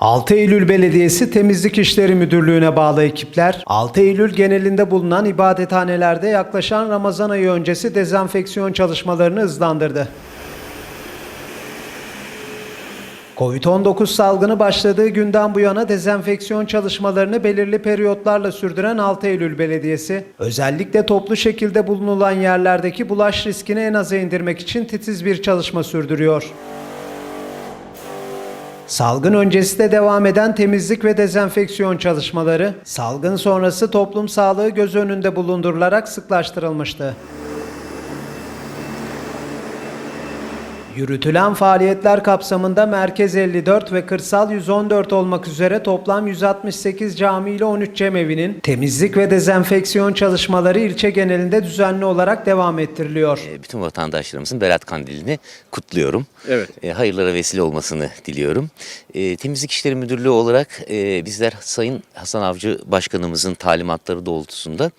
6 Eylül Belediyesi Temizlik İşleri Müdürlüğü'ne bağlı ekipler, 6 Eylül genelinde bulunan ibadethanelerde yaklaşan Ramazan ayı öncesi dezenfeksiyon çalışmalarını hızlandırdı. Covid-19 salgını başladığı günden bu yana dezenfeksiyon çalışmalarını belirli periyotlarla sürdüren 6 Eylül Belediyesi, özellikle toplu şekilde bulunulan yerlerdeki bulaş riskini en aza indirmek için titiz bir çalışma sürdürüyor. Salgın öncesi de devam eden temizlik ve dezenfeksiyon çalışmaları, salgın sonrası toplum sağlığı göz önünde bulundurularak sıklaştırılmıştı. Yürütülen faaliyetler kapsamında Merkez 54 ve Kırsal 114 olmak üzere toplam 168 cami ile 13 cemevinin temizlik ve dezenfeksiyon çalışmaları ilçe genelinde düzenli olarak devam ettiriliyor. E, bütün vatandaşlarımızın Berat Kandili'ni kutluyorum. Evet. E, hayırlara vesile olmasını diliyorum. E, Temizlik İşleri Müdürlüğü olarak bizler Sayın Hasan Avcı Başkanımızın talimatları doğrultusunda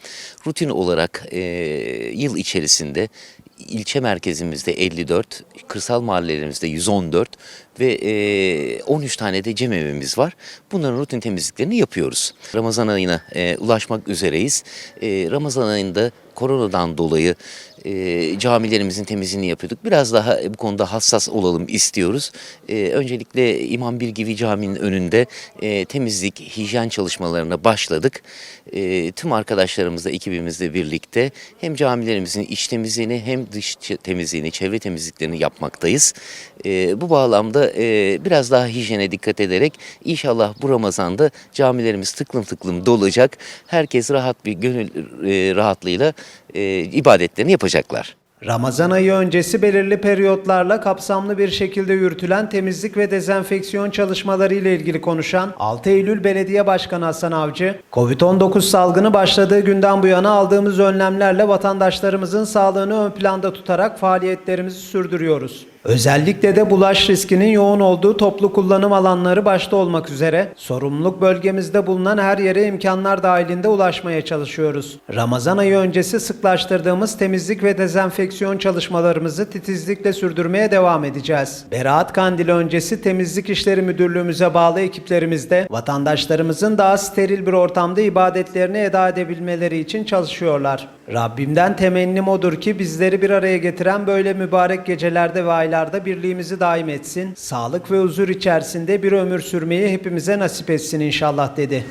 rutin olarak yıl içerisinde ilçe merkezimizde 54, kırsal mahallelerimizde 114 ve e, 13 tane de cemevimiz var. Bunların rutin temizliklerini yapıyoruz. Ramazan ayına e, ulaşmak üzereyiz. E, Ramazan ayında koronadan dolayı e, camilerimizin temizliğini yapıyorduk. Biraz daha bu konuda hassas olalım istiyoruz. E, öncelikle İmam Bilgivi Camii'nin önünde e, temizlik, hijyen çalışmalarına başladık. E, tüm arkadaşlarımızla, ekibimizle birlikte hem camilerimizin iç temizliğini hem dış temizliğini, çevre temizliklerini yapmaktayız. E, bu bağlamda e, biraz daha hijyene dikkat ederek inşallah bu Ramazan'da camilerimiz tıklım tıklım dolacak. Herkes rahat bir gönül e, rahatlığıyla e, ibadetlerini yapacaklar. Ramazan ayı öncesi belirli periyotlarla kapsamlı bir şekilde yürütülen temizlik ve dezenfeksiyon çalışmaları ile ilgili konuşan 6 Eylül Belediye Başkanı Hasan Avcı, Covid-19 salgını başladığı günden bu yana aldığımız önlemlerle vatandaşlarımızın sağlığını ön planda tutarak faaliyetlerimizi sürdürüyoruz. Özellikle de bulaş riskinin yoğun olduğu toplu kullanım alanları başta olmak üzere sorumluluk bölgemizde bulunan her yere imkanlar dahilinde ulaşmaya çalışıyoruz. Ramazan ayı öncesi sıklaştırdığımız temizlik ve dezenfeksiyon çalışmalarımızı titizlikle sürdürmeye devam edeceğiz. Berat Kandili öncesi Temizlik İşleri Müdürlüğümüze bağlı ekiplerimizde vatandaşlarımızın daha steril bir ortamda ibadetlerini eda edebilmeleri için çalışıyorlar. Rabbimden temennim odur ki bizleri bir araya getiren böyle mübarek gecelerde ve aylarda birliğimizi daim etsin. Sağlık ve huzur içerisinde bir ömür sürmeyi hepimize nasip etsin inşallah dedi.